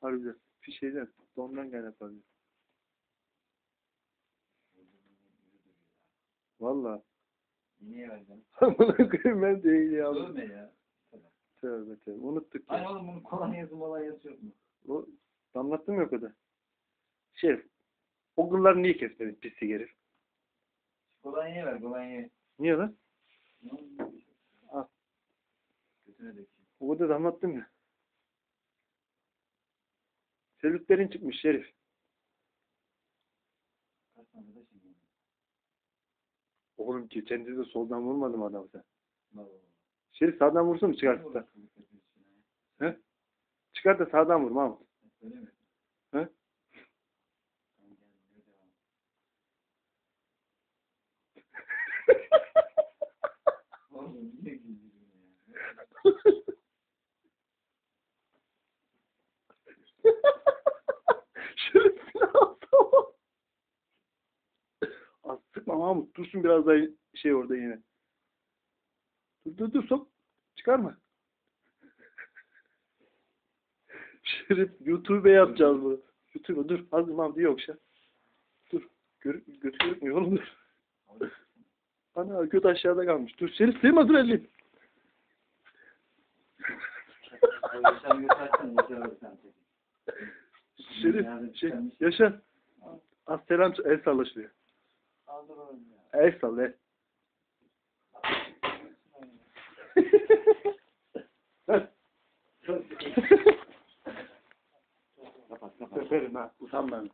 Harbiden. Bir şeyden. Ondan kaynaklanıyor. Valla. Niye verdin? Koyayım ben değil ya. Dövme ya. Tövbe tövbe. Unuttuk ya. oğlum bunun kolonyası molanyası yok mu? O, anlattım ya o kadar. Şerif. O kılları niye kesmedin pislik herif? Kolonyayı ver kolonyayı. Niye lan? Al. Götüne dökeyim. O kadar da anlattım ya. Selülitlerin çıkmış Şerif. Oğlum geçen de soldan vurmadım adam sen. Şerif sağdan vursun mu çıkartıp da? He? Çıkart da sağdan vur Mahmut. He? Oğlum niye güldürüyorsun ya? Sıkma Mahmut. Dursun biraz daha şey orada yine. Dur dur dur sok. Çıkarma. Şerif YouTube'e yapacağız bunu. YouTube'a dur. Hazır Mahmut iyi okşa. Dur. Gör, götü görükmüyor oğlum dur. Ana göt aşağıda kalmış. Dur Şerif sevme dur elini. Şerif şey yaşa. Az selam el salla şuraya. Aldır oğlum ya. El el. Kapat kapat. Seferim ha. Utanma.